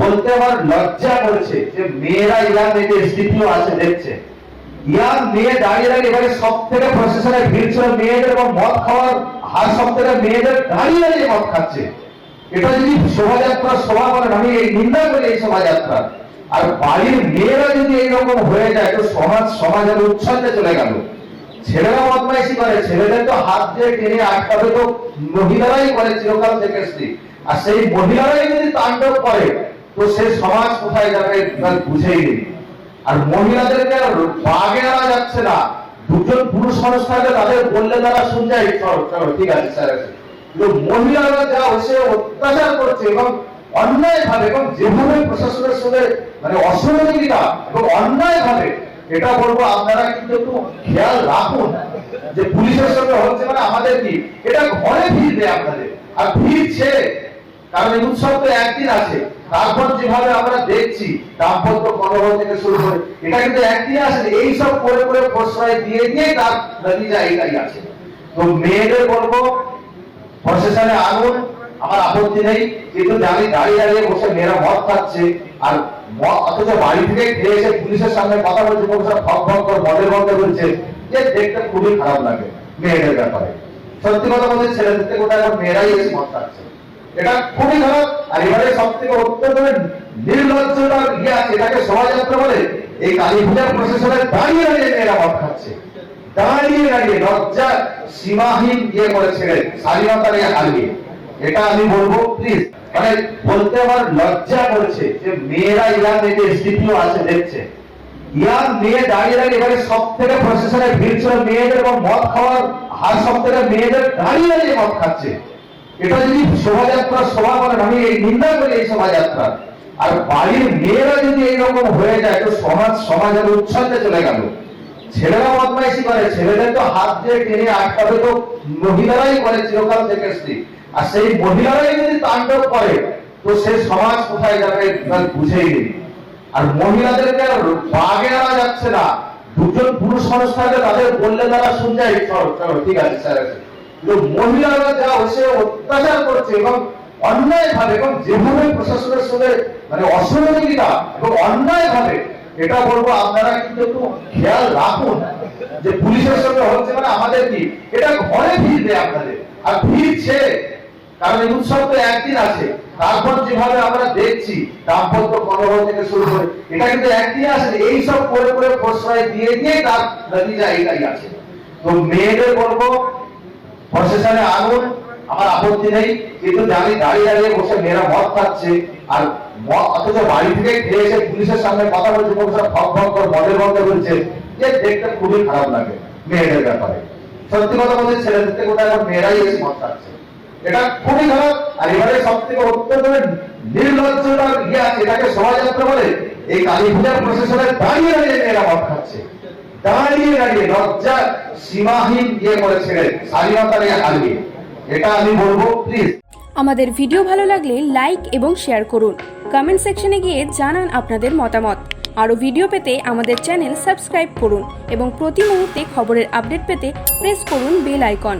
বলতে আমার লজ্জা করছে যে মেয়েরা ইয়াং এজে এসডিপিও আছে, দেখছে। ইয়াং মেয়ে দাঁড়িয়ে দাঁড়িয়ে এবারে সব থেকে প্রশাসনে ভিড় ছিল মেয়েদের এবং মদ খাওয়ার হার সব থেকে মেয়েদের দাঁড়িয়ে দাঁড়িয়ে মদ খাচ্ছে। এটা যদি শোভাযাত্রা শোভা করেন আমি এই নিন্দা করি এই শোভাযাত্রা। আর বাড়ির মেয়েরা যদি এইরকম হয়ে যায়, তো সমাজ সমাজের উচ্ছন্নে চলে গেল। ছেলেরা বদমাইশি করে, ছেলেদের তো হাত দিয়ে টেনে আটকাবে তো মহিলারাই করে চিরকাল থেকে স্ত্রী। আর সেই মহিলারাই যদি তাণ্ডব করে, তো সে সমাজ কোথায় যাবে বুঝেই নেই। আর মহিলাদেরকে বাগে আনা যাচ্ছে না। দুজন পুরুষ মানুষ থাকলে তাদের বললে তারা শুন যায়, চলো চলো, ঠিক আছে, স্যার কিন্তু মহিলারা যা হচ্ছে অত্যাচার করছে এবং অন্যায় ভাবে এবং যেভাবে প্রশাসনের সঙ্গে মানে অসহযোগিতা এবং অন্যায় ভাবে এটা বলব আপনারা কিন্তু একটু খেয়াল রাখুন যে পুলিশের সঙ্গে হচ্ছে মানে আমাদের কি? এটা ঘরে দেয় আপনাদের। আর ছেড়ে কারণ এই উৎসব তো একদিন আছে। তারপর যেভাবে আমরা দেখছি দাম্পত্য কলহ থেকে শুরু করে, এটা কিন্তু একদিন আসে এই সব করে করে প্রশ্রয় দিয়ে দিয়ে তার নতিজা এটাই আছে। তো মেয়েদের বলব, প্রশাসনে আনুন আমার আপত্তি নেই। কিন্তু জানি দাঁড়িয়ে দাঁড়িয়ে বসে মেয়েরা মদ খাচ্ছে, আর অথচ বাড়ি থেকে খেয়ে এসে পুলিশের সামনে কথা বলছে প্রফেসর ফক ফক করে মদের মধ্যে বলছে, যে দেখতে খুবই খারাপ লাগে মেয়েদের ব্যাপারে। সত্যি কথা বলতে ছেলেদের থেকে কোথায় মেয়েরাই এসে মদ খাচ্ছে? এটা খুবই খারাপ। আর এবারে সব থেকে অত্যন্ত নির্লজ্জতা আছে এটাকে শোভাযাত্রা বলে, এই কালী পূজার প্রশাসনের দাঁড়িয়ে দাঁড়িয়ে মেয়েরা মদ খাচ্ছে। দাঁড়িয়ে দাঁড়িয়ে লজ্জা সীমাহীন ইয়ে করেছিলেন স্বাধীনতার হারিয়ে। এটা আমি বলব প্লিজ মানে বলতে আমার লজ্জা করছে যে মেয়েরা ইয়াং এজে এসডিপিও আছে, দেখছে। ইয়াং মেয়ে দাঁড়িয়ে দাঁড়িয়ে এবারে সব থেকে প্রশাসনের ভিড় ছিল মেয়েদের এবং মদ খাওয়ার হার সব থেকে মেয়েদের দাঁড়িয়ে দাঁড়িয়ে মদ খাচ্ছে। এটা যদি শোভাযাত্রা শোভা করেন আমি এই নিন্দা করি এই শোভাযাত্রা আর বাড়ির মেয়েরা যদি এইরকম হয়ে যায়, তো সমাজ সমাজের উচ্ছন্নে চলে গেল। ছেলেরা বদমাইশি করে, ছেলেদের তো হাত দিয়ে টেনে আটকাবে তো মহিলারাই করে, চিরকাল থেকে স্ত্রী আর সেই মহিলারাই যদি তাণ্ডব করে, তো সে সমাজ কোথায় যাবে বুঝেই নেই। আর মহিলাদেরকে আর বাগে আনা যাচ্ছে না। দুজন পুরুষ মানুষ থাকলে তাদের বললে তারা শুন যায় চলো চলো, ঠিক আছে, স্যার কিন্তু মহিলারা যা হচ্ছে অত্যাচার করছে এবং অন্যায় ভাবে এবং যেভাবে প্রশাসনের সঙ্গে মানে অসহযোগিতা এবং অন্যায় ভাবে এটা বলব আপনারা কিন্তু একটু খেয়াল রাখুন যে পুলিশের সঙ্গে হচ্ছে মানে আমাদের কি? এটা ঘরে ভিড় দেয় আপনাদের। আর ভিড় ছেড়ে কারণ এই উৎসব তো একদিন আছে। তারপর যেভাবে আমরা দেখছি, দাম্পত্য কলহ থেকে শুরু করে, এটা কিন্তু একদিন আসে এই সব করে করে প্রশ্রয় দিয়ে দিয়ে তার নতিজা এটাই আছে। তো মেয়েদের বলব প্রশাসনে আনুন আমার আপত্তি নেই, কিন্তু জানি দাঁড়িয়ে দাঁড়িয়ে বসে মেয়েরা মদ খাচ্ছে, আর মদ, অথচ বাড়ি থেকে খেয়ে এসে পুলিশের সামনে কথা বলছে প্রফেসর ফক ফক করে মদের মধ্যে বলছে, যে দেখতে খুবই খারাপ লাগে মেয়েদের ব্যাপারে। সত্যি কথা বলতে ছেলেদের থেকে কোথায় এখন মেয়েরাই এসে মদ খাচ্ছে? এটা খুবই খারাপ, আর এবারে সব থেকে অত্যন্ত নির্লজ্জতা ইয়ে এটাকে শোভাযাত্রা বলে, এই কালী পূজার প্রশাসনের দাঁড়িয়ে দাঁড়িয়ে মেয়েরা মদ খাচ্ছে। দাঁড়িয়ে দাঁড়িয়ে, লজ্জা, সীমাহীন ইয়ে করেছিলেন স্বাধীনতার হারিয়ে এটা আমি বলব প্লিজ আমাদের ভিডিও ভালো লাগলে লাইক এবং শেয়ার করুন। কমেন্ট সেকশনে গিয়ে জানান আপনাদের মতামত। আরও ভিডিও পেতে আমাদের চ্যানেল সাবস্ক্রাইব করুন এবং প্রতি মুহূর্তে খবরের আপডেট পেতে প্রেস করুন বেল আইকন